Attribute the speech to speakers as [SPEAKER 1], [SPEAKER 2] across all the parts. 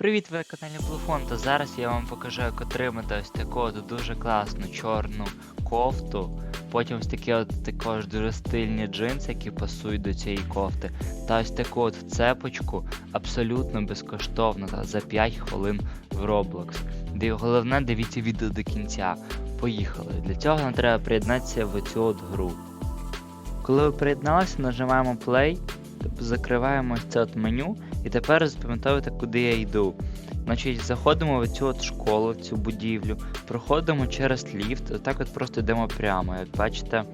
[SPEAKER 1] Привіт, ви на каналі Блуфон, та зараз я вам покажу, як отримати ось таку от дуже класну чорну кофту. Потім ось такі от також дуже стильні джинси, які пасують до цієї кофти. Та ось таку от цепочку абсолютно безкоштовно та за 5 хвилин в Roblox. Де головне дивіться відео до кінця. Поїхали. Для цього нам треба приєднатися в цю от гру. Коли ви приєдналися, нажимаємо play, закриваємо це от меню. І тепер запам'ятовуйте, куди я йду. Значить, заходимо в цю от школу, в цю будівлю, проходимо через ліфт, отак от просто йдемо прямо, як бачите,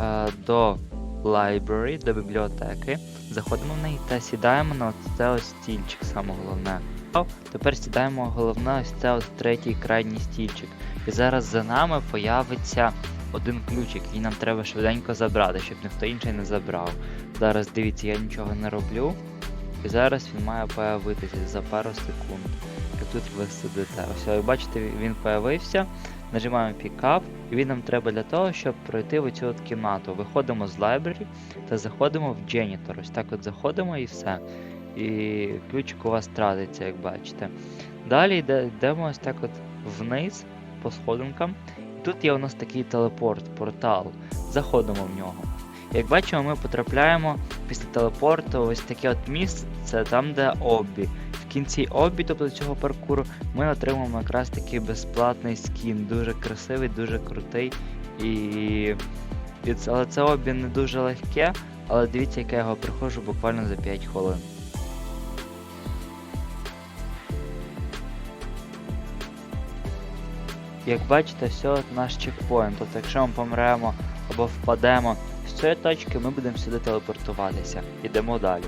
[SPEAKER 1] е, до library, до бібліотеки. Заходимо в неї та сідаємо на це ось стільчик, саме головне. Тепер сідаємо головне ось це ось третій крайній стільчик. І зараз за нами появиться один ключик, який нам треба швиденько забрати, щоб ніхто інший не забрав. Зараз дивіться, я нічого не роблю. І зараз він має появитися за пару секунд. І тут ви сидите. Ось, як бачите, він появився. Нажимаємо Pickup, і він нам треба для того, щоб пройти в цю от кімнату. Виходимо з library та заходимо в Janitor. Ось так от заходимо і все. І ключик у вас тратиться, як бачите. Далі йдемо ось так от вниз по сходинкам. Тут є у нас такий телепорт, портал. Заходимо в нього. Як бачимо, ми потрапляємо після телепорту ось таке от місце, це там, де оббі. В кінці оббі, тобто цього паркуру, ми отримаємо якраз такий безплатний скін, дуже красивий, дуже крутий. І... і Але це оббі не дуже легке, але дивіться, як я його приходжу буквально за 5 хвилин. Як бачите, все наш чекпоінт. Тобто, якщо ми помремо або впадемо з цієї точки, ми будемо сюди телепортуватися. Ідемо далі.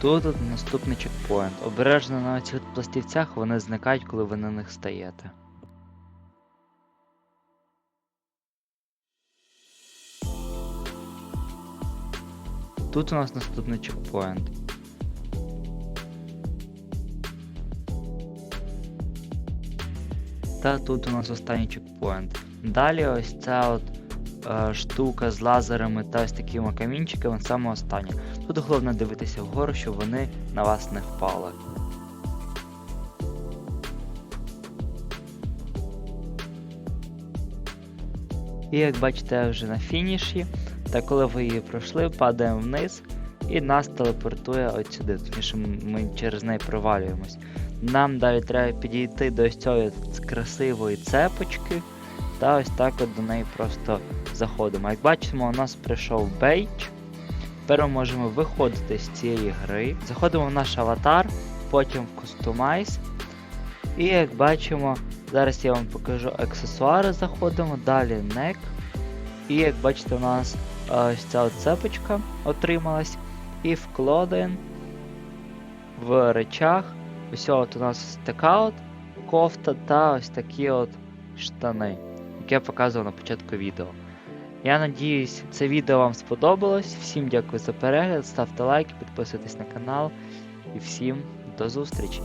[SPEAKER 1] Тут наступний чекпоінт. Обережно на цих пластівцях вони зникають, коли ви на них стаєте. Тут у нас наступний чекпоінт. Та тут у нас останній чекпоінт. Далі ось ця от е, штука з лазерами та ось такими камінчиками саме остання. Тут головне дивитися вгору, щоб вони на вас не впали. І як бачите, я вже на фініші, та коли ви її пройшли, падаємо вниз і нас телепортує от сюди, точніше ми через неї провалюємось. Нам далі треба підійти до ось цієї красивої цепочки, та ось так от до неї просто заходимо. Як бачимо, у нас прийшов бейдж. Тепер ми можемо виходити з цієї гри. Заходимо в наш аватар, потім в Customize. І як бачимо, зараз я вам покажу аксесуари, заходимо, далі neck. І як бачите, у нас ось ця цепочка отрималась. І в в речах. Ось от у нас така кофта та ось такі от штани, які я показував на початку відео. Я надіюсь, це відео вам сподобалось. Всім дякую за перегляд, ставте лайки, підписуйтесь на канал і всім до зустрічі!